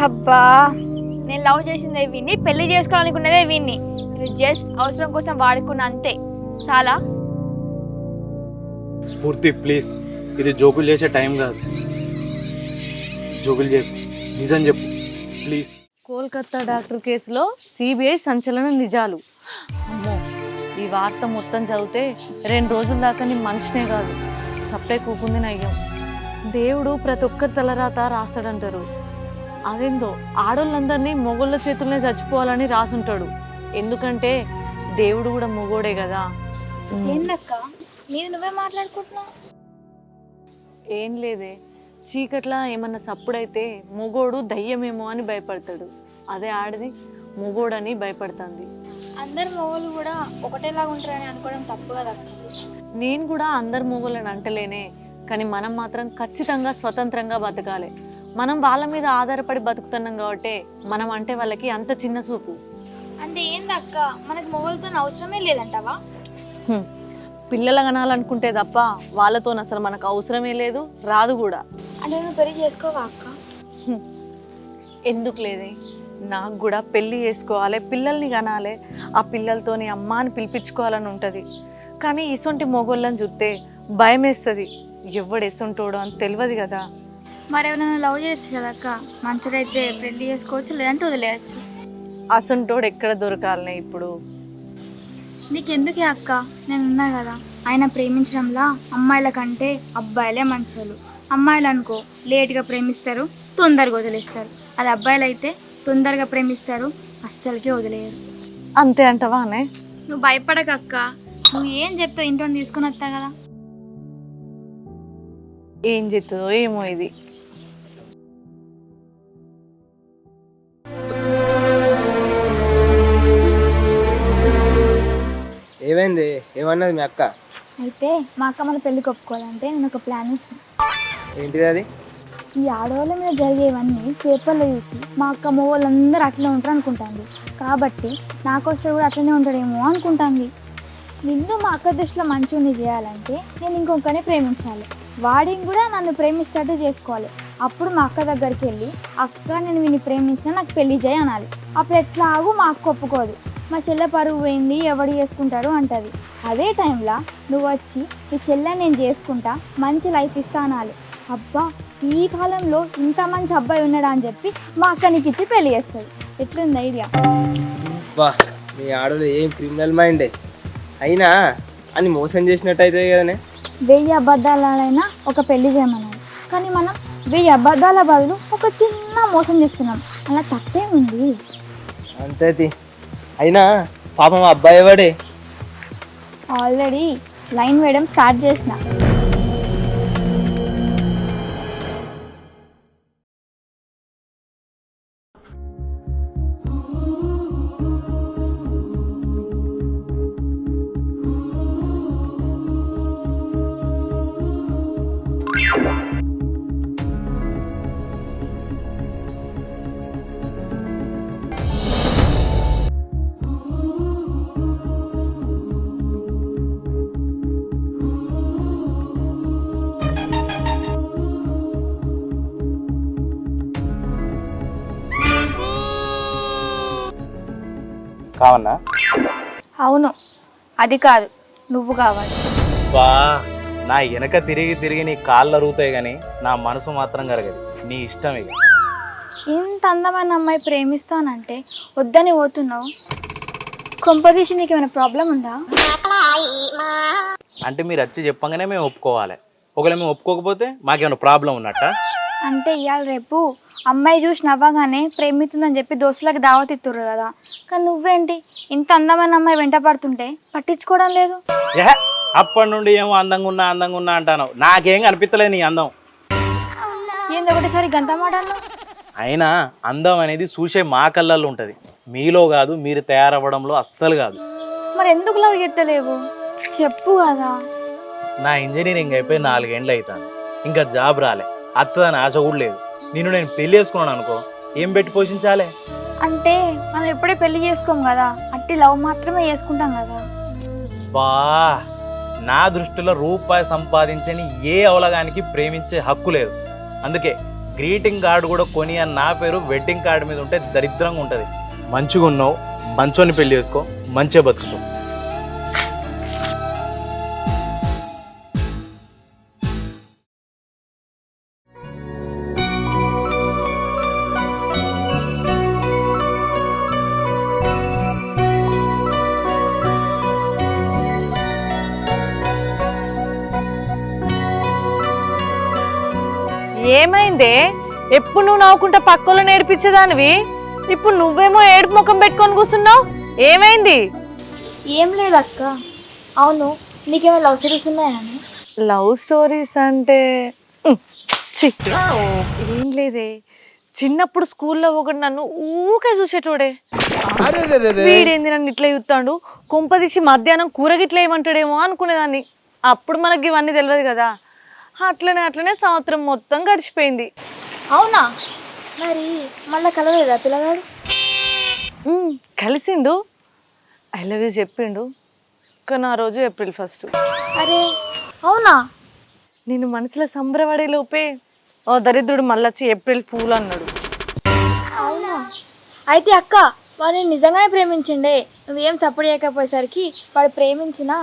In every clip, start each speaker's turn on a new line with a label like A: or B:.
A: అబ్బా నేను లవ్ చేసిందే వీన్ని పెళ్ళి చేసుకోవాలనుకున్నదే వీన్ని నేను జస్ట్ అవసరం కోసం వాడుకున్న అంతే. చాలా?
B: స్ఫూర్తి ప్లీజ్. ఇది జోకులు చేసే టైం కాదు. జోకులు చెప్పు. నిజం చెప్పు. ప్లీజ్.
C: కోల్కతా డాక్టర్ కేసులో సిబిఐ సంచలన నిజాలు. అమ్మో ఈ వార్త మొత్తం చదివితే రెండు రోజుల దాకా నీ మనిషినే కాదు. సప్పే కూకుంది నయ్యం. దేవుడు ప్రతి ఒక్కరి తలరాత రాస్తాడంటారు. అదేందో ఆడోళ్ళందరినీ మొగోళ్ళ చేతుల్నే చచ్చిపోవాలని రాసుంటాడు. ఎందుకంటే దేవుడు కూడా మొగోడే కదా
A: ఏందక్క? నీది నువ్వే మాట్లాడుకుంటున్నావు?
C: ఏం లేదే. చీకట్లా ఏమన్నా సప్పుడైతే మొగోడు దయ్యమేమో అని భయపడతాడు. అదే ఆడది మొగోడని భయపడుతుంది.
A: అందరు మొగలు కూడా ఒకటేలాగా ఉంటారని అనుకోవడం తప్పు కదా
C: నేను కూడా అందరు మొగోళ్ళని అంటలేనే. కానీ మనం మాత్రం ఖచ్చితంగా స్వతంత్రంగా బతకాలి. మనం వాళ్ళ మీద ఆధారపడి బతుకుతున్నాం కాబట్టి మనం అంటే వాళ్ళకి అంత చిన్న చూపు.
A: అంటే ఏందక్క మనకి మొగలతో అవసరమే లేదంటావా?
C: హ్మ్. పిల్లలు కనాలనుకుంటే తప్ప వాళ్ళతో అసలు మనకు అవసరమే లేదు రాదు కూడా.
A: అంటే నువ్వు పెళ్ళి చేసుకోవా అక్క?
C: ఎందుకు లేదే? నాకు కూడా పెళ్ళి చేసుకోవాలి పిల్లల్ని కనాలి ఆ పిల్లలతోని అమ్మ అని పిలిపించుకోవాలని ఉంటుంది. కానీ ఇసొంటి మొగోళ్ళని చూస్తే భయం వేస్తుంది ఎవడు ఎసొంటోడో అని తెలియదు కదా.
A: మరి ఎవరైనా లవ్ చేయొచ్చు కదా అక్క? మంచిదైతే పెళ్ళి చేసుకోవచ్చు లేదంటే వదిలేయచ్చు.
C: అసొంటోడు ఎక్కడ దొరకాలనే ఇప్పుడు?
A: నీకెందుకే అక్క? నేను ఉన్నా కదా. ఆయన ప్రేమించడంలా అమ్మాయిల కంటే అబ్బాయిలే మంచోళ్ళు. అమ్మాయిలు అనుకో లేట్గా ప్రేమిస్తారు తొందరగా వదిలేస్తారు. అది అబ్బాయిలు అయితే తొందరగా ప్రేమిస్తారు అస్సలకే వదిలేయరు.
C: అంతే అంటవానే
A: నువ్వు భయపడక అక్క. నువ్వు ఏం చెప్తావు? ఇంట్లో తీసుకుని వస్తా కదా.
C: ఏం చెప్తుందో ఏమో ఇది.
D: ఏమైంది? ఏమన్నది మీ అక్క?
A: అయితే మా అక్క మన పెళ్ళికి ఒప్పుకోవాలంటే నేను ఒక ప్లాన్ ఇచ్చిన
D: ఏంటిది అది?
A: ఈ ఆడవాళ్ళ మీద జరిగేవన్నీ పేపర్లో చూసి మా అక్క మొగోళ్ళందరూ అట్లే ఉంటారు అనుకుంటాంది. కాబట్టి నాకొస్తే కూడా అట్లనే ఉంటాడేమో అనుకుంటాంది. నిన్ను మా అక్క దృష్టిలో మంచిగా చేయాలంటే నేను ఇంకొకరిని ప్రేమించాలి. వాడిని కూడా నన్ను ప్రేమించేటట్టు చేసుకోవాలి. అప్పుడు మా అక్క దగ్గరికి వెళ్ళి అక్క నేను వీని ప్రేమించినా నాకు పెళ్ళి చేయి అనాలి. అప్పుడు ఎట్లాగూ మా అక్క ఒప్పుకోదు. మా చెల్లె పరువు పోయింది ఎవడు చేసుకుంటారు అంటది. అదే టైంలో నువ్వు వచ్చి ఈ చెల్లె నేను చేసుకుంటా మంచి లైఫ్ ఇస్తా అనాలి. అబ్బా ఈ కాలంలో ఇంత మంచి అబ్బాయి ఉన్నాడా అని చెప్పి మా అక్క నీకు ఇచ్చి పెళ్ళి చేస్తుంది. ఎట్లుంది ఐడియా?
D: వా మీ ఆడలు ఏం క్రిమినల్ మైండే. అయినా అని మోసం చేసినట్టు అయితే కదనే.
A: వెయ్యి అబద్ధాలైనా ఒక పెళ్ళి చేయమన్నారు కానీ మనం వెయ్యి అబద్ధాల బదులు ఒక చిన్న మోసం చేస్తున్నాం. అలా తప్పేముంది?
D: అంతే. అయినా పాపం అబ్బాయి వాడే
A: ఆల్రెడీ లైన్ వేయడం స్టార్ట్ చేసిన.
B: కావన్నా?
A: అవును. అది కాదు. నువ్వు కావాలి.
B: బా నా వెనక తిరిగి తిరిగి నీ కాళ్ళు అరుగుతాయి కానీ నా మనసు మాత్రం కరగదు. నీ ఇష్టం ఇక.
A: ఇంత అందమైన అమ్మాయి ప్రేమిస్తానంటే వద్దని పోతున్నావు? కొంపదీసి నీకు ఏమైనా ప్రాబ్లం ఉందా?
B: అంటే మీరు వచ్చి చెప్పంగానే మేము ఒప్పుకోవాలి. ఒకవేళ మేము ఒప్పుకోకపోతే మాకేమైనా ప్రాబ్లం ఉన్నట్ట?
A: అంటే ఇవాళ రేపు అమ్మాయి చూసి నవ్వగానే ప్రేమిస్తుందని చెప్పి దోస్తులకు దావత్ ఇస్తుర్రు కదా. కానీ నువ్వేంటి? ఇంత అందమైన అమ్మాయి వెంట పడుతుంటే పట్టించుకోవడం లేదు.
B: అప్పటి నుండి ఏమో అందంగా ఉన్నా అందంగా ఉన్నా అంటాను నాకేం కనిపించలేదు నీ అందం.
A: ఏంది ఒకటిసారి గంట మాట?
B: అయినా అందం అనేది చూసే మా కళ్ళల్లో ఉంటుంది. మీలో కాదు మీరు తయారవ్వడంలో అస్సలు కాదు.
A: మరి ఎందుకు లవ్ చెత్తలేవు? చెప్పు కదా.
B: నా ఇంజనీరింగ్ అయిపోయి నాలుగేండ్లు అవుతాను ఇంకా జాబ్ రాలే. అత్తదని ఆశ కూడా లేదు. నిన్ను నేను పెళ్ళి చేసుకున్నాను అనుకో ఏం పెట్టి పోషించాలే?
A: అంటే మనం ఎప్పుడే పెళ్ళి చేసుకోం కదా అట్టి లవ్ మాత్రమే చేసుకుంటాం కదా.
B: బా నా దృష్టిలో రూపాయి సంపాదించని ఏ అవలగానికి ప్రేమించే హక్కు లేదు. అందుకే గ్రీటింగ్ కార్డు కూడా కొని అని నా పేరు వెడ్డింగ్ కార్డు మీద ఉంటే దరిద్రంగా ఉంటుంది. మంచిగా ఉన్నావు మంచోని పెళ్ళి చేసుకో మంచిగా బతుకుతావు.
C: ఏమైందే ఎప్పుడు నువ్వు నవ్వుకుంటా పక్కలో నేర్పించేదానివి? ఇప్పుడు నువ్వేమో ఏడుపు ముఖం పెట్టుకొని కూర్చున్నావు? ఏమైంది?
A: ఏం లేదు అక్క అవును నీకేమైనా లవ్ స్టోరీస్ ఉన్నాయని
C: లవ్ స్టోరీస్ అంటే ఉమ్, ఛీ. ఏం లేదే. చిన్నప్పుడు స్కూల్లో ఒకటి నన్ను ఊకే చూసేటోడే. వీడేంది నన్ను ఇట్లా చూస్తాడు? కొంపదీసి మధ్యాహ్నం కూర గిట్ల ఏమంటాడేమో అనుకునేదాన్ని. అప్పుడు మనకి ఇవన్నీ తెలియదు కదా. అట్లనే అట్లనే సంవత్సరం మొత్తం గడిచిపోయింది.
A: అవునా? మరి మళ్ళీ కలవలేదా పిల్లగాడు?
C: ఉమ్, కలిసిండు. ఐ లవ్ యూ చెప్పిండు. కానీ ఆ రోజు ఏప్రిల్ ఫస్ట్
A: అరే అవునా?
C: నేను మనసులో సంబరపడే లోపే ఓ దరిద్రుడు మళ్ళొచ్చి ఏప్రిల్ పూలు అన్నాడు.
A: అవునా? అయితే అక్క వాడిని నిజంగానే ప్రేమించిండే. నువ్వేం సపోర్ట్ చేయకపోయేసరికి వాడు ప్రేమించినా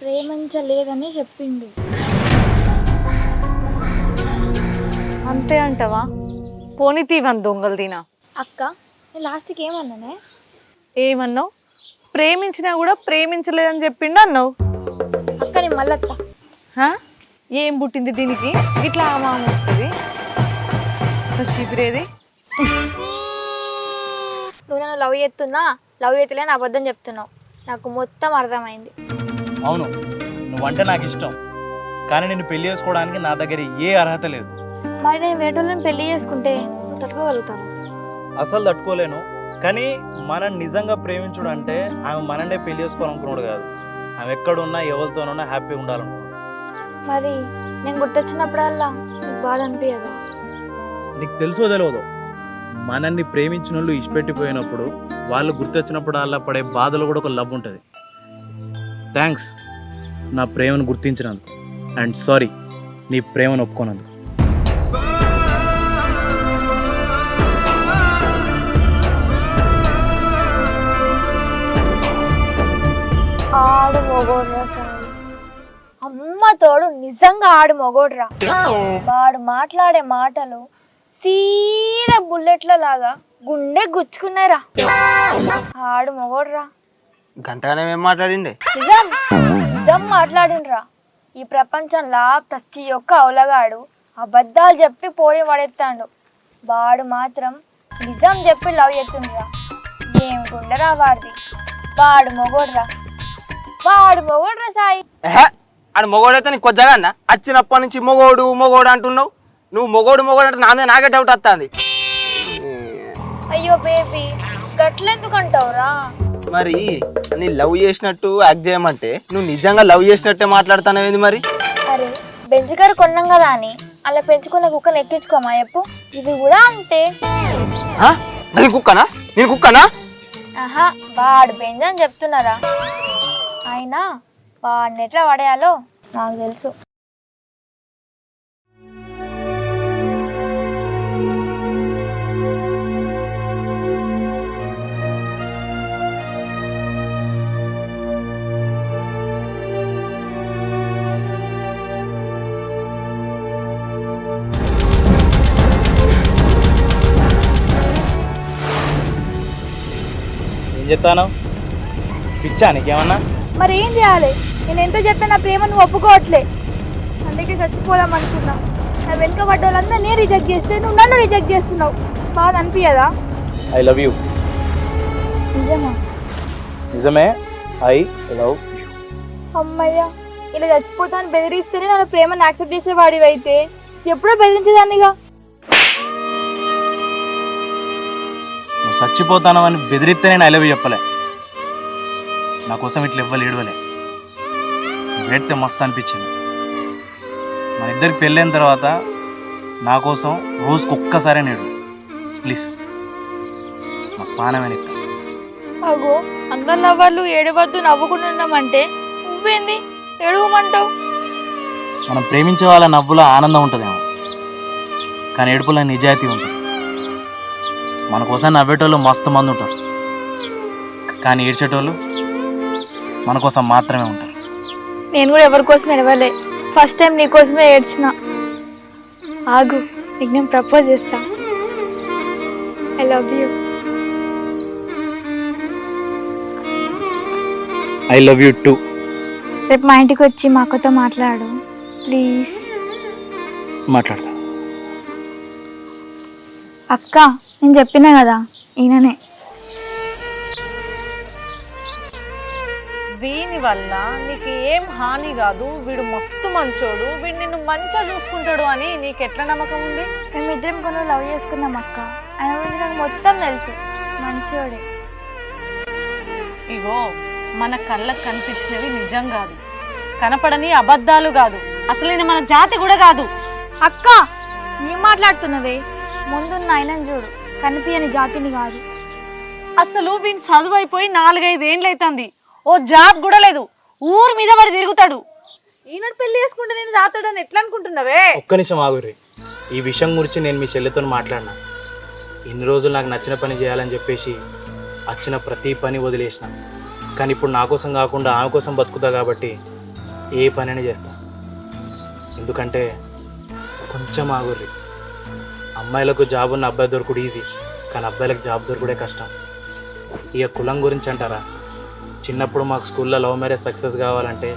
A: ప్రేమించలేదని చెప్పిండు.
C: అంతే అంటవా? పోనీ తీవన్ దొంగలు దీనా
A: అక్క నేను లాస్ట్కి ఏమన్నానే?
C: ఏమన్నావు? ప్రేమించినా కూడా ప్రేమించలేదని చెప్పిండు అన్నావు?
A: అక్క నేను మళ్ళత్తా
C: హా? ఏం పుట్టింది దీనికి? ఇట్లా ఆమామ వస్తుంది శిబిరేది
A: నువ్వు నన్ను లవ్ చేస్తున్నా లవ్ చేస్తలేని అబద్ధం చెప్తున్నావు. నాకు మొత్తం అర్థమైంది.
B: అవును నువ్వంటే నాకు ఇష్టం. కానీ నేను పెళ్ళి చేసుకోవడానికి నా దగ్గర ఏ అర్హత లేదు.
A: మరి నేను వేటోళ్ళని పెళ్ళి చేసుకుంటే తట్టుకోగలుగుతాను
B: అసలు తట్టుకోలేను. కానీ మనం నిజంగా ప్రేమించుడు అంటే ఆమె మననే పెళ్ళి చేసుకోవాలనుకున్నాడు కాదు. ఆమె ఎక్కడున్నా ఎవరితోనున్నా హ్యాపీగా ఉండాలనుకున్నాడు.
A: మరి నేను గుర్తొచ్చినప్పుడల్లా నీకు బాధ అనిపించదు
B: నీకు తెలుసో తెలియదు మనల్ని ప్రేమించిన వాళ్ళు ఇష్టపెట్టిపోయినప్పుడు వాళ్ళు గుర్తొచ్చినప్పుడు అలా పడే బాధలో కూడా ఒక లవ్ ఉంటుంది. థ్యాంక్స్ నా ప్రేమను గుర్తించినందుకు. అండ్ సారీ నీ ప్రేమను ఒప్పుకోనందుకు
A: అమ్మ తోడు నిజంగా ఆడు మొగోడ్రా. వాడు మాట్లాడే మాటలు సీదా బుల్లెట్ల లాగా గుండె గుచ్చుకున్నారా ఆడు మొగోడ్రా.
D: గంటగానే ఏం మాట్లాడిండే?
A: నిజం నిజం మాట్లాడిండ్రా. ఈ ప్రపంచంలో ప్రతి ఒక్క అవలగాడు అబద్ధాలు చెప్పి పోయి పడేస్తాడు వాడు మాత్రం నిజం చెప్పి లవ్ చేస్తుండ్రా. ఏం గుండెరా వాడిది. వాడు మొగోడ్రా. వాడు మొగోడ్రా సాయి.
D: ఏహే ఆడు మొగోడైతే నీకు కొద్దిగా అన్న? వచ్చినప్పటి నుంచి మొగోడు మొగోడు అంటున్నావు. నువ్వు మొగోడు మొగోడు అంటే నాదే నాకే డౌట్ వస్తుంది.
A: అయ్యో బేబీ గట్లెందుకు అంటావురా
D: మరి నీ లవ్ చేసినట్టు యాక్ట్ చేయమంటే నువ్వు నిజంగా లవ్ చేసినట్టే మాట్లాడుతున్నావేంది మరి?
A: అరే బెంచగారు కొన్నాం కదా అని అలా పెంచుకున్న కుక్కను ఎక్కించుకోమా చెప్పు? ఇది కూడా అంతే?
D: నేను కుక్కనా? నేను కుక్కనా?
A: ఆహా వాడు బెంజ్ అని చెప్తున్నారా? అయినా వాడిని ఎట్లా పడేయాలో నాకు తెలుసు.
B: ఏం చెప్తాను పిచ్చా నీకేమన్నా?
A: మరి ఏం చేయాలి? నేను ఎంత చెప్పినా నా ప్రేమ నువ్వు ఒప్పుకోవట్లే. అందుకే చచ్చిపోదాం అనుకున్నా. నా వెనుక పడ్డ వాళ్ళందరూ నేను రిజెక్ట్ చేస్తే నువ్వు నన్ను రిజెక్ట్ చేస్తున్నావు. బాధ అనిపించదా
B: ఐ లవ్ యూ
A: నిజమా?
B: నిజమే. ఐ లవ్
A: అమ్మయ్యా ఇలా చచ్చిపోతాను బెదిరిస్తేనే నా ప్రేమను యాక్సెప్ట్ చేసేవాడివి అయితే ఎప్పుడో బెదిరించేదాన్నిగా?
B: నువ్వు చచ్చిపోతానని బెదిరిస్తే నేను ఐ లవ్ యూ చెప్పలే. నా కోసం ఇట్లా ఇవ్వలే ఏడవలే. వేడితే మస్తు అనిపించింది. మన ఇద్దరికి పెళ్ళైన తర్వాత నా కోసం రోజుకు ఒక్కసారే నేడు. ప్లీజ్. నాకు పానమైన
A: అగో అందరు లవ్వర్లు ఏడవద్దు నవ్వుకుంటున్నామంటే నువ్వేంది? ఏడవమంటావు?
B: మనం ప్రేమించే వాళ్ళ నవ్వులో ఆనందం ఉంటుందేమో. కానీ ఏడుపులో నిజాయితీ ఉంటుంది. మన కోసం నవ్వేటోళ్ళు మస్తు మంది ఉంటారు. కానీ ఏడ్చేటోళ్ళు మన కోసం మాత్రమే ఉంటారు.
A: నేను కూడా ఎవరి కోసం ఎడవలే ఫస్ట్ టైం నీ కోసమే ఏడ్చిన. ఆగు నీకు నేను ప్రపోజ్ చేస్తా. I love you
B: I love you too
A: రేపు మా ఇంటికి వచ్చి మా అక్కతో మాట్లాడు. ప్లీజ్
B: మాట్లాడతా.
A: అక్క నేను చెప్పినా కదా ఈయననే.
C: వల్ల నీకు ఏం హాని కాదు వీడు మస్తు మంచోడు వీడు నిన్ను మంచిగా చూసుకుంటాడు అని నీకు ఎట్లా నమ్మకం ఉంది?
A: మేమిద్దరం కొన్ని లవ్ చేసుకున్నాం అక్క. ఆయన గురించి నాకు మొత్తం తెలుసు. మంచివాడే
C: ఇగో మన కళ్ళకు కనిపించినవి నిజం కాదు. కనపడని అబద్ధాలు కాదు. అసలు ఈయన మన జాతి కూడా కాదు.
A: అక్క ఏం మాట్లాడుతున్నవే? ముందున్న ఆయనని చూడు. కనిపించని జాతిని కాదు.
C: అసలు వీని చదువు అయిపోయి నాలుగైదు ఏండ్లు అవుతుంది ఓ జాబ్ కూడా లేదు. ఊరు మీద పడి తిరుగుతాడు. ఈనాడు పెళ్ళి చేసుకుంటే నేను జాతాడని ఎట్లా అనుకుంటున్నావే?
B: ఒక్క నిమిషం ఆగుర్రి ఈ విషయం గురించి నేను మీ చెల్లితో మాట్లాడినా. ఇన్ని రోజులు నాకు నచ్చిన పని చేయాలని చెప్పేసి వచ్చిన ప్రతి పని వదిలేసిన. కానీ ఇప్పుడు నా కోసం కాకుండా ఆమె కోసం బతుకుతా కాబట్టి ఏ పనైనా చేస్తా. ఎందుకంటే కొంచెం ఆగుర్రి అమ్మాయిలకు జాబ్ ఉన్న అబ్బాయి దొరకడు ఈజీ. కానీ అబ్బాయిలకు జాబ్ దొరకడే కష్టం. ఇక కులం గురించి అంటారా? చిన్నప్పుడు మాకు స్కూల్లో లవ్ మ్యారేజ్ సక్సెస్ కావాలంటే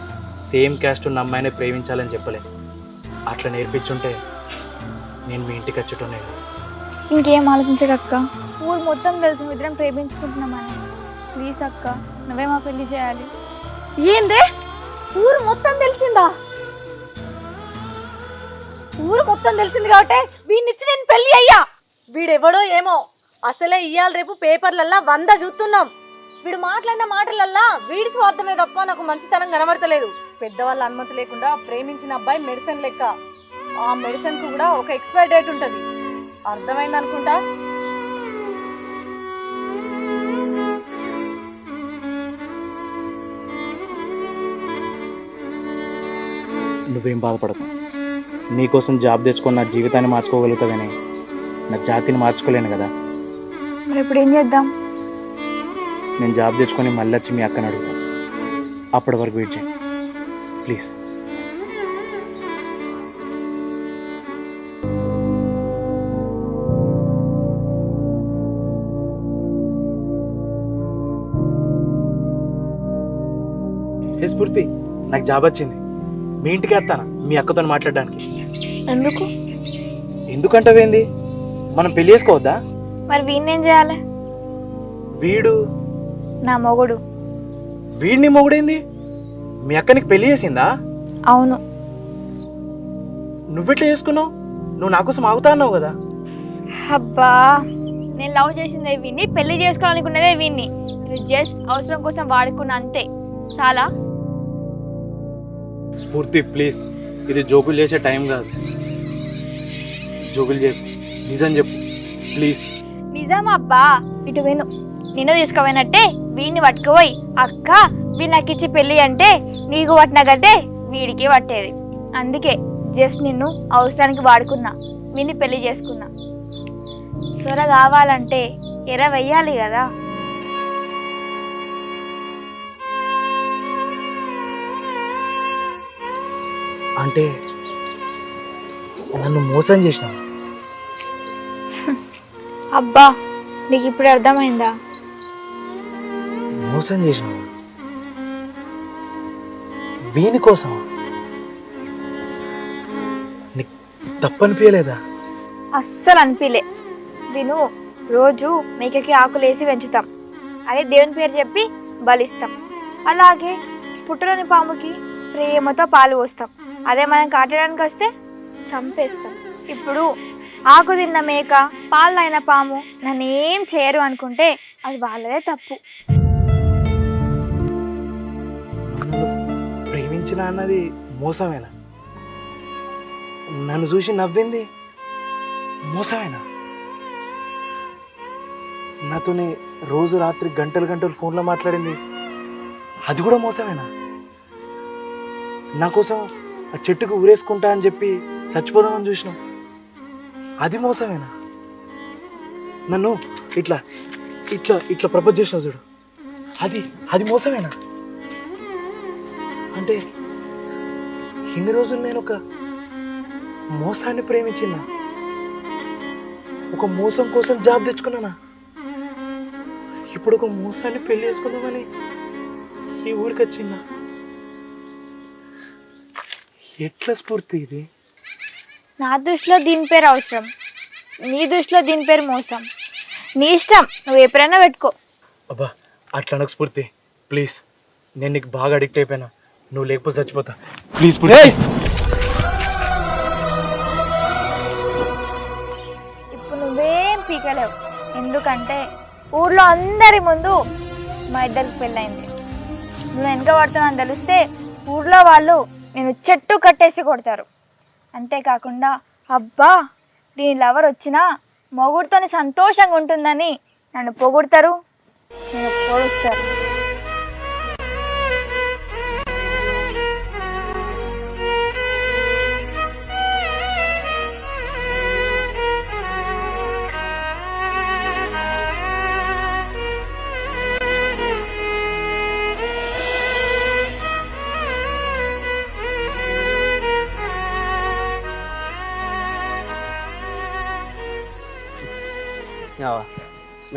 B: సేమ్ క్యాస్ట్ ఉన్న అమ్మాయినే ప్రేమించాలని చెప్పలే. అట్లా నేర్పించుంటే నేను మీ ఇంటికి వచ్చేటోనే
A: ఇంకేం ఆలోచించకక్క ఊరు మొత్తం తెలుసు మీ ఇద్దరం ప్రేమించుకుంటున్నామని ప్లీజ్ అక్క నువ్వే మా పెళ్ళి చేయాలి.
C: ఏందే? ఊరు మొత్తం తెలిసిందా? ఊరు మొత్తం తెలిసింది కాబట్టి వీడినిచ్చి నేను పెళ్ళి అయ్యా. వీడెవడో ఏమో. అసలే ఇయ్యాలి రేపు పేపర్లల్లా వంద చూస్తున్నాం. వీడు మాట్లాడిన మాటలల్లా వీడి స్వార్థమే తప్ప నాకు మంచితనం కనబడతలేదు. పెద్దవాళ్ళ అనుమతి లేకుండా ప్రేమించిన అబ్బాయి మెడిసిన్ లెక్క. ఆ మెడిసిన్కు కూడా ఒక ఎక్స్పైర్ డేట్ ఉంటది. అర్థమైంది అనుకుంటా?
B: నువ్వేం బాధపడకు. నీకోసం జాబ్ తెచ్చుకొని నా జీవితాన్ని మార్చుకోగలుగుతావని. నా జాతిని మార్చుకోలేను కదా.
A: మరి ఇప్పుడు ఏం చేద్దాం?
B: నేను జాబ్ తెచ్చుకొని మళ్ళీ వచ్చి మీ అక్కని అడుగుతాను అప్పటి వరకు వెయిట్ చేయండి ప్లీజ్ ఏ స్ఫూర్తి నాకు జాబ్ వచ్చింది. మీ ఇంటికి వస్తాను మీ అక్కతో మాట్లాడడానికి.
A: ఎందుకు?
B: ఎందుకంటావేంది? మనం పెళ్ళి చేసుకోవద్దా?
A: మరి ఏం చేయాలి?
B: వీడు
A: నా మొగుడు.
B: వీడిని మొగుడేంది? మీ అక్కనికి పెళ్ళి చేసిందా?
A: అవును.
B: నువ్వెట్లా చేసుకున్నావు? నువ్వు నా కోసం ఆగుతా అన్నావు కదా.
A: అబ్బా నేను లవ్ చేసిందే వీన్ని పెళ్ళి చేసుకోవాలనుకున్నదే వీన్ని నేను జస్ట్ అవసరం కోసం వాడుకున్నా అంతే. చాలా.
B: స్ఫూర్తి ప్లీజ్. ఇది జోకులు చేసే టైం కాదు. జోకులు చెప్పు. నిజం చెప్పు. ప్లీజ్.
A: నిజం అబ్బా. ఇటు విను. నిన్ను తీసుకుపోయినట్టే వీడిని పట్టుకుపోయి అక్క వీడు నాకు ఇచ్చి పెళ్ళి అంటే నీకు పట్టిన గడ్డే వీడికి పట్టేది. అందుకే జస్ట్ నిన్ను అవసరానికి వాడుకున్నా వీడిని పెళ్ళి చేసుకున్నా. సొర కావాలంటే ఎర వెయ్యాలి కదా.
B: అంటే నన్ను మోసం చేసినావు?
A: అబ్బా నీకు ఇప్పుడు అర్థమైందా?
B: మోసం చేసినావు. వీని కోసం? నీకు తప్పనిపించలేదా
A: అస్సలు అనిపించలే విను రోజు మేకకి ఆకులేసి పెంచుతాం. అదే దేవుని పేరు చెప్పి బలిస్తాం. అలాగే పుట్టలోని పాముకి ప్రేమతో పాలు పోస్తాం. అదే మనం కాటడానికి వస్తే చంపేస్తాం. ఇప్పుడు ఆకు తిన్న మేక పాలు అయిన పాము నన్ను ఏం చేయరు అనుకుంటే అది వాళ్ళదే తప్పు.
B: నన్ను ప్రేమించిన అన్నది మోసమేనా? నన్ను చూసి నవ్వింది మోసమేనా? నాతోని రోజు రాత్రి గంటలు గంటలు ఫోన్లో మాట్లాడింది అది కూడా మోసమేనా? నా కోసం ఆ చెట్టుకు ఊరేసుకుంటా అని చెప్పి చచ్చిపోదామని చూసినాం. అది మోసమేనా? నన్ను ఇట్లా ఇట్లా ఇట్లా ప్రపోజ్ చేసినావు చూడు. అది అది మోసమేనా? అంటే ఇన్ని రోజులు నేను ఒక మోసాన్ని ప్రేమించిన. ఒక మోసం కోసం జాబ్ తెచ్చుకున్నానా? ఇప్పుడు ఒక మోసాన్ని పెళ్ళి చేసుకుందామని ఈ ఊరికి వచ్చిందా ఎట్లా స్ఫూర్తి ఇది?
A: నా దృష్టిలో దీని పేరు అవసరం. నీ దృష్టిలో దీని పేరు మోసం. నీ ఇష్టం నువ్వు ఎప్పుడైనా పెట్టుకో.
B: అబ్బా అట్లా అనకు స్ఫూర్తి. ప్లీజ్ నేను నీకు బాగా అడిక్ట్ అయిపోయినా. నువ్వు లేకపోతే చచ్చిపోతా. ప్లీజ్
A: ఇప్పుడు నువ్వేం పీకలేవు. ఎందుకంటే ఊర్లో అందరి ముందు మా ఇద్దరికి పెళ్ళైంది నువ్వు వెనక పడుతున్నావు తెలిస్తే ఊర్లో వాళ్ళు నేను చెట్టు కట్టేసి కొడతారు. అంతేకాకుండా అబ్బా దీని లవర్ వచ్చినా మొగుడుతోని సంతోషంగా ఉంటుందని నన్ను పొగుడతారు నేను పొడుస్తారు.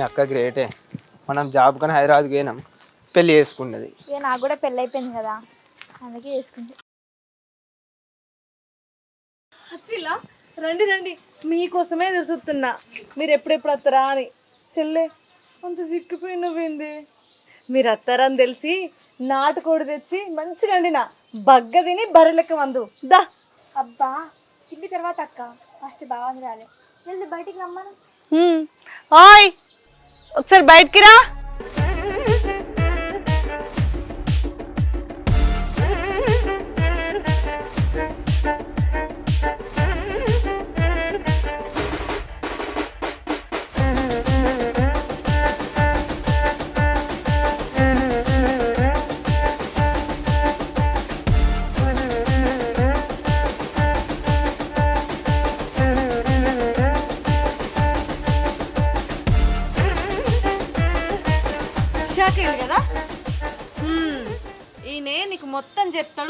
D: అక్క గ్రేటే. మనం జాబ్ కానీ హైదరాబాద్కి పోయినాం. పెళ్ళి చేసుకున్నది.
A: ఇక నాకు కూడా పెళ్ళైపోయింది కదా. అందుకే చేసుకుంటే.
C: హచ్చిలా రండి రండి. మీకోసమే తెలుసుతున్నా మీరు ఎప్పుడెప్పుడు వస్తారా అని. చెల్లె అంత సిక్కిపోయినవింది మీరు వస్తారని తెలిసి నాటుకోడి తెచ్చి మంచిగా వండిన. బగ్గ తిని బర్రెలెక్క మందు. దా.
A: అబ్బా తిండి తర్వాత అక్క. ఫస్ట్ బాగుంది రాలే. వెళ్తే బయటికి రమ్మను.
C: హ్మ్. ఓయ్ ఒకసారి బయటికి రా.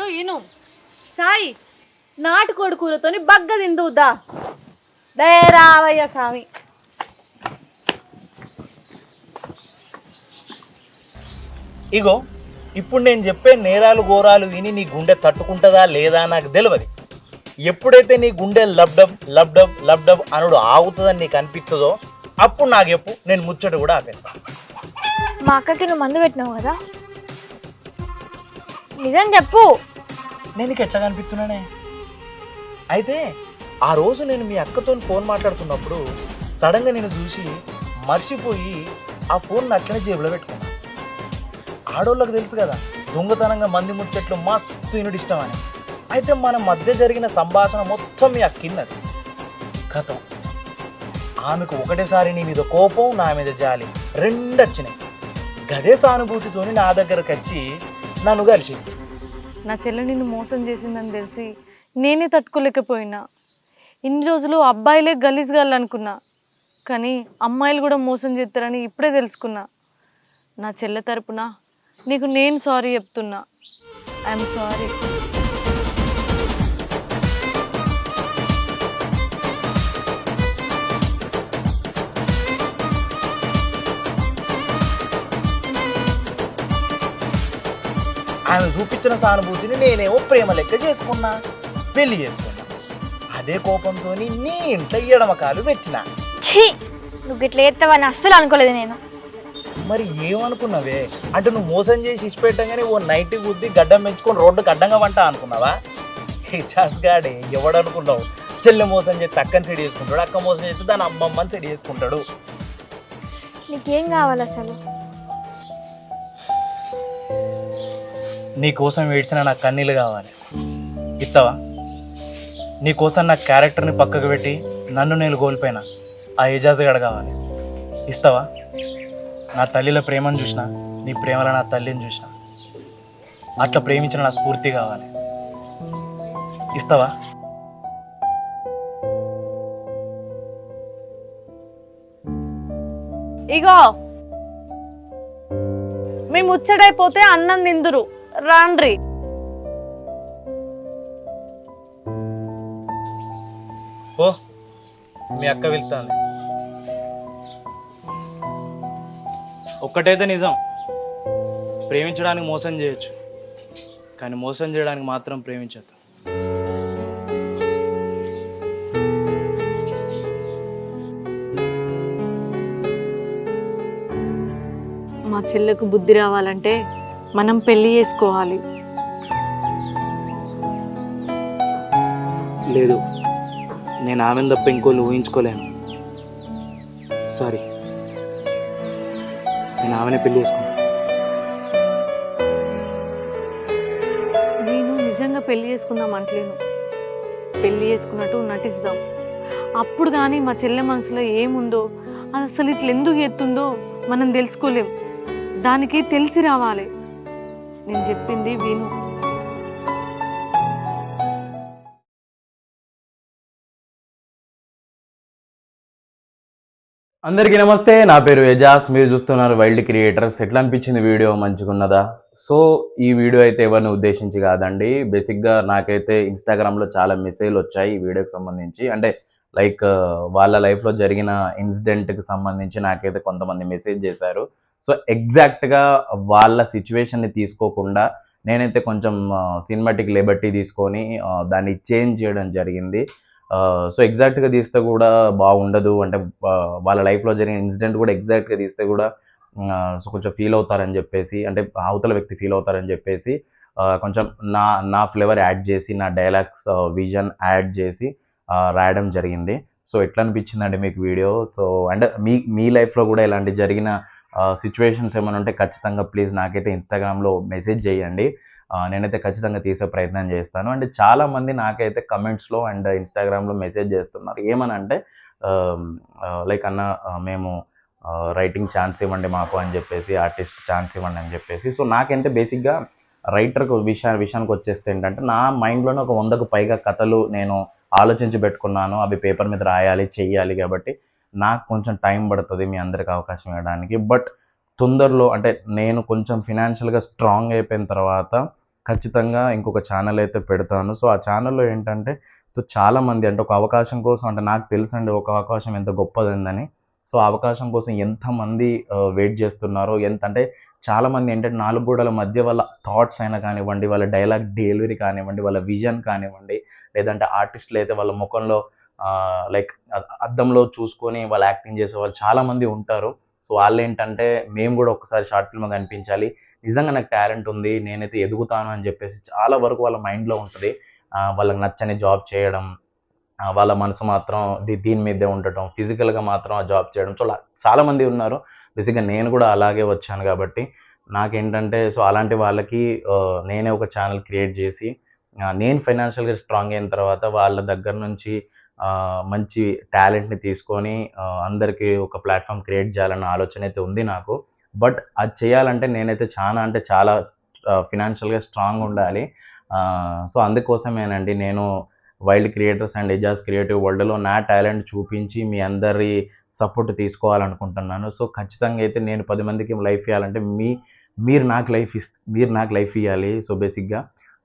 C: చెప్తాడు ఈను సాయి నాటుకోడి కూరతోని బగ్గ తిందువుదా దయరావయ్య స్వామి.
B: ఇగో ఇప్పుడు నేను చెప్పే నేరాలు ఘోరాలు విని నీ గుండె తట్టుకుంటుందా లేదా నాకు తెలియదు ఎప్పుడైతే నీ గుండె లబ్డబ్ లబ్డబ్ లబ్డబ్ అనుడు ఆగుతుందని నీకు అనిపిస్తుందో అప్పుడు నాకు చెప్పు నేను ముచ్చట కూడా ఆపేస్తా.
A: మా అక్కకి నువ్వు మందు పెట్టినావు కదా? నిజం చెప్పు.
B: నేను నీకు ఎట్లా కనిపిస్తున్నానే? అయితే ఆ రోజు నేను మీ అక్కతో ఫోన్ మాట్లాడుతున్నప్పుడు సడన్గా నేను చూసి మర్చిపోయి ఆ ఫోన్ అట్లనే జేబులో పెట్టుకున్నాను ఆడోళ్ళకి తెలుసు కదా దొంగతనంగా మంది ముచ్చట్లు మస్తు ఇనుడు ఇష్టం అని అయితే మన మధ్య జరిగిన సంభాషణ మొత్తం మీ అక్కిన్నది కథం. ఆమెకు ఒకటేసారి నీ మీద కోపం నా మీద జాలి రెండు వచ్చినాయి గదే సానుభూతితోని నా దగ్గరకు వచ్చి నన్ను కలిసింది
C: నా చెల్లె నిన్ను మోసం చేసిందని తెలిసి నేనే తట్టుకోలేకపోయినా. ఇన్ని రోజులు అబ్బాయిలే గలీజ్ అనుకున్నా కానీ అమ్మాయిలు కూడా మోసం చేస్తారని ఇప్పుడే తెలుసుకున్నా. నా చెల్లె తరపున నీకు నేను సారీ చెప్తున్నా. I'm sorry.
B: ఆమె చూపించిన సానుభూతిని నేనేమో ప్రేమ లెక్క చేసుకున్నా పెళ్ళి చేసుకున్నా. అదే కోపంతో నీ ఇంట్లో ఎడమకాలు పెట్టిన.
A: ఛీ! నువ్వు ఇట్లా ఎత్తావని అస్సలు అనుకోలేదు నేను.
B: మరి ఏమనుకున్నావే? అంటే నువ్వు మోసం చేసి ఇచ్చిపెట్టగానే ఓ నైట్ గుద్ది గడ్డం పెంచుకొని రోడ్డుకి అడ్డంగా వంట అనుకున్నావా? హే చాస్గాడే ఎవడనుకున్నావు? చెల్లె మోసం చేస్తే అక్కని సెడి చేసుకుంటాడు అక్క మోసం చేస్తే దాని అమ్మమ్మని సెడి చేసుకుంటాడు.
A: నీకేం కావాలి అసలు?
B: నీ కోసం ఏడ్చిన నా కన్నీళ్ళు కావాలి. ఇస్తావా నీ కోసం నా క్యారెక్టర్ని పక్కకు పెట్టి నన్ను నేను కోల్పోయినా ఆ ఏజాజ్ కావాలి ఇస్తావా? నా తల్లిలో ప్రేమను చూసిన నీ ప్రేమలో నా తల్లిని చూసిన. అట్లా ప్రేమించిన నా స్ఫూర్తి కావాలి. ఇస్తావా?
C: ఇగో మీ ముచ్చటైపోతే అన్నం తిందురు. రాండ్రి.
E: ఓ మీ అక్క వెళ్తాను ఒక్కటైతే నిజం. ప్రేమించడానికి మోసం చేయొచ్చు. కానీ మోసం చేయడానికి మాత్రం ప్రేమించద్దు.
C: మా చెల్లెకు బుద్ధి రావాలంటే మనం పెళ్ళి చేసుకోవాలి.
E: లేదు. నేను ఆమెను తప్ప ఇంకోళ్ళు ఊహించుకోలేను. సారీ. నేను ఆమెనే పెళ్ళి చేసుకున్నాను
C: నేను నిజంగా పెళ్ళి చేసుకుందాం అంటలేను పెళ్ళి చేసుకున్నట్టు నటిస్తాం. అప్పుడు కానీ మా చెల్లె మనసులో ఏముందో అది అసలు ఇట్లా ఎందుకు ఎత్తుందో మనం తెలుసుకోలేం. దానికి తెలిసి రావాలి. నేను చెప్పింది విను.
B: అందరికీ నమస్తే నా పేరు ఎజాస్ మీరు చూస్తున్నారు వైల్డ్ క్రియేటర్స్ ఎట్లా అనిపించింది వీడియో? మంచిగున్నదా? సో ఈ వీడియో అయితే ఎవరిని ఉద్దేశించి కాదండి. బేసిక్గా నాకైతే ఇన్స్టాగ్రామ్లో చాలా మెసేజ్లు వచ్చాయి ఈ వీడియోకి సంబంధించి. అంటే లైక్ వాళ్ళ లైఫ్లో జరిగిన ఇన్సిడెంట్కి సంబంధించి నాకైతే కొంతమంది మెసేజ్ చేశారు. సో ఎగ్జాక్ట్గా వాళ్ళ సిచ్యువేషన్ని తీసుకోకుండా నేనైతే కొంచెం సినిమాటిక్ లిబర్టీ తీసుకొని దాన్ని చేంజ్ చేయడం జరిగింది. సో ఎగ్జాక్ట్గా తీస్తే కూడా బాగుండదు. అంటే వాళ్ళ లైఫ్లో జరిగిన ఇన్సిడెంట్ కూడా ఎగ్జాక్ట్గా తీస్తే కూడా సో కొంచెం ఫీల్ అవుతారని చెప్పేసి అంటే అవతల వ్యక్తి ఫీల్ అవుతారని చెప్పేసి కొంచెం నా నా ఫ్లేవర్ యాడ్ చేసి నా డైలాగ్స్ విజన్ యాడ్ చేసి రాయడం జరిగింది. సో ఎట్లా అనిపించిందండి మీకు వీడియో? సో అండ్ మీ మీ లైఫ్లో కూడా ఇలాంటి జరిగిన సిచ్యువేషన్స్ ఏమైనా ఉంటే ఖచ్చితంగా ప్లీజ్ నాకైతే ఇన్స్టాగ్రామ్లో మెసేజ్ చేయండి. నేనైతే ఖచ్చితంగా తీసే ప్రయత్నం చేస్తాను. అండ్ చాలామంది నాకైతే కమెంట్స్లో అండ్ ఇన్స్టాగ్రామ్లో మెసేజ్ చేస్తున్నారు. ఏమని అంటే లైక్ అన్న మేము రైటింగ్ ఛాన్స్ ఇవ్వండి మాకు అని చెప్పేసి ఆర్టిస్ట్ ఛాన్స్ ఇవ్వండి అని చెప్పేసి. సో నాకైతే బేసిక్గా రైటర్కు విషయా విషయానికి వచ్చేస్తే ఏంటంటే నా మైండ్లోనే ఒక వందకు పైగా కథలు నేను ఆలోచించి పెట్టుకున్నాను. అవి పేపర్ మీద రాయాలి చెయ్యాలి కాబట్టి నాకు కొంచెం టైం పడుతుంది మీ అందరికి అవకాశం ఇవ్వడానికి. బట్ తొందరలో అంటే నేను కొంచెం ఫినాన్షియల్గా స్ట్రాంగ్ అయిపోయిన తర్వాత ఖచ్చితంగా ఇంకొక ఛానల్ అయితే పెడతాను. సో ఆ ఛానల్లో ఏంటంటే చాలామంది అంటే ఒక అవకాశం కోసం అంటే నాకు తెలుసండి ఒక అవకాశం ఎంత గొప్పదిందని. సో ఆ అవకాశం కోసం ఎంతమంది వెయిట్ చేస్తున్నారో ఎంత అంటే చాలామంది ఏంటంటే నాలుగు గోడల మధ్య వాళ్ళ థాట్స్ అయినా కానివ్వండి వాళ్ళ డైలాగ్ డెలివరీ కానివ్వండి వాళ్ళ విజన్ కానివ్వండి లేదంటే ఆర్టిస్టులు అయితే వాళ్ళ ముఖంలో లైక్ అద్దంలో చూసుకొని వాళ్ళు యాక్టింగ్ చేసే వాళ్ళు చాలామంది ఉంటారు. సో వాళ్ళు ఏంటంటే మేము కూడా ఒకసారి షార్ట్ ఫిల్మ్ కనిపించాలి. నిజంగా నాకు టాలెంట్ ఉంది నేనైతే ఎదుగుతాను అని చెప్పేసి చాలా వరకు వాళ్ళ మైండ్లో ఉంటుంది. వాళ్ళకి నచ్చని జాబ్ చేయడం వాళ్ళ మనసు మాత్రం దీ దీని మీదే ఉండటం ఫిజికల్గా మాత్రం ఆ జాబ్ చేయడం. సో చాలామంది ఉన్నారు. బేసిక్గా నేను కూడా అలాగే వచ్చాను కాబట్టి నాకేంటంటే సో అలాంటి వాళ్ళకి నేనే ఒక ఛానల్ క్రియేట్ చేసి నేను ఫైనాన్షియల్గా స్ట్రాంగ్ అయిన తర్వాత వాళ్ళ దగ్గర నుంచి మంచి టాలెంట్ని తీసుకొని అందరికీ ఒక ప్లాట్ఫామ్ క్రియేట్ చేయాలన్న ఆలోచన అయితే ఉంది నాకు. బట్ అది చేయాలంటే నేనైతే చాలా అంటే చాలా ఫినాన్షియల్గా స్ట్రాంగ్ ఉండాలి. సో అందుకోసమేనండి నేను wild creators and Ejaz creative వరల్డ్లో నా టాలెంట్ చూపించి మీ అందరి సపోర్ట్ తీసుకోవాలనుకుంటున్నాను. సో ఖచ్చితంగా అయితే నేను పది మందికి లైఫ్ ఇవ్వాలంటే మీ మీరు నాకు లైఫ్ ఇస్ మీరు నాకు లైఫ్ ఇవ్వాలి సో బేసిక్గా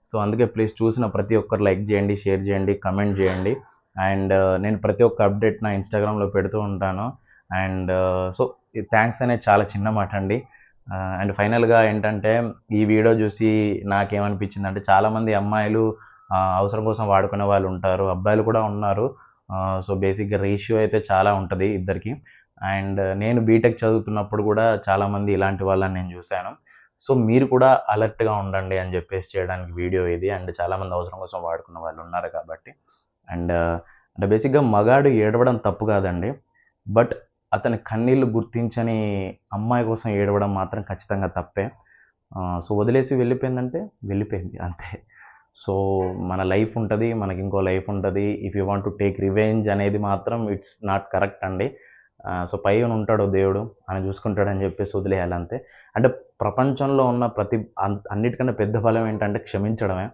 B: సో అందుకే ప్లీజ్ చూసిన ప్రతి ఒక్కరు లైక్ చేయండి షేర్ చేయండి కమెంట్ చేయండి. అండ్ uh, నేను ప్రతి ఒక్క అప్డేట్ నా ఇన్స్టాగ్రామ్లో పెడుతూ ఉంటాను. అండ్ uh, సో థ్యాంక్స్ అనేది చాలా చిన్న మాట అండి. Uh, అండ్ ఫైనల్గా ఏంటంటే ఈ వీడియో చూసి నాకేమనిపించింది అంటే చాలామంది అమ్మాయిలు అవసరం కోసం వాడుకునే వాళ్ళు ఉంటారు అబ్బాయిలు కూడా ఉన్నారు. సో బేసిక్గా రేషియో అయితే చాలా ఉంటుంది ఇద్దరికి. అండ్ నేను బీటెక్ చదువుతున్నప్పుడు కూడా చాలామంది ఇలాంటి వాళ్ళని నేను చూశాను. సో మీరు కూడా అలర్ట్గా ఉండండి అని చెప్పేసి చేయడానికి వీడియో ఇది. అండ్ చాలామంది అవసరం కోసం వాడుకున్న వాళ్ళు ఉన్నారు కాబట్టి. అండ్ అంటే బేసిక్గా మగాడు ఏడవడం తప్పు కాదండి. బట్ అతని కన్నీళ్ళు గుర్తించని అమ్మాయి కోసం ఏడవడం మాత్రం ఖచ్చితంగా తప్పే. సో వదిలేసి వెళ్ళిపోయిందంటే వెళ్ళిపోయింది అంతే. సో మన లైఫ్ ఉంటుంది మనకి ఇంకో లైఫ్ ఉంటుంది. If you want to take revenge అనేది మాత్రం ఇట్స్ నాట్ కరెక్ట్ అండి. సో పై ఉంటాడు దేవుడు ఆయన చూసుకుంటాడని చెప్పేసి వదిలేయాలి అంతే అంటే ప్రపంచంలో ఉన్న ప్రతి అన్నిటికన్నా పెద్ద ఫలం ఏంటంటే క్షమించడమే.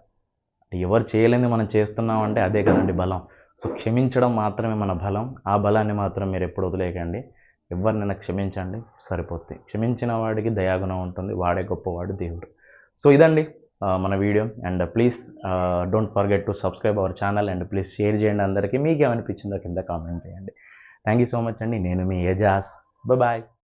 B: ఎవరు చేయలేని మనం చేస్తున్నాం అంటే అదే కదండి బలం. సో క్షమించడం మాత్రమే మన బలం. ఆ బలాన్ని మాత్రం మీరు ఎప్పుడు వదిలేయకండి. ఎవరినైనా క్షమించండి సరిపోతుంది. క్షమించిన వాడికి దయాగుణం ఉంటుంది వాడే గొప్పవాడు దేవుడు. సో ఇదండి మన video. And please don't forget to subscribe our channel and please share చేయండి అందరికీ. మీకు ఏమనిపించిందో కింద కామెంట్ చేయండి. థ్యాంక్ యూ సో మచ్ అండి. నేను మీ ఏజాస్. బాయ్.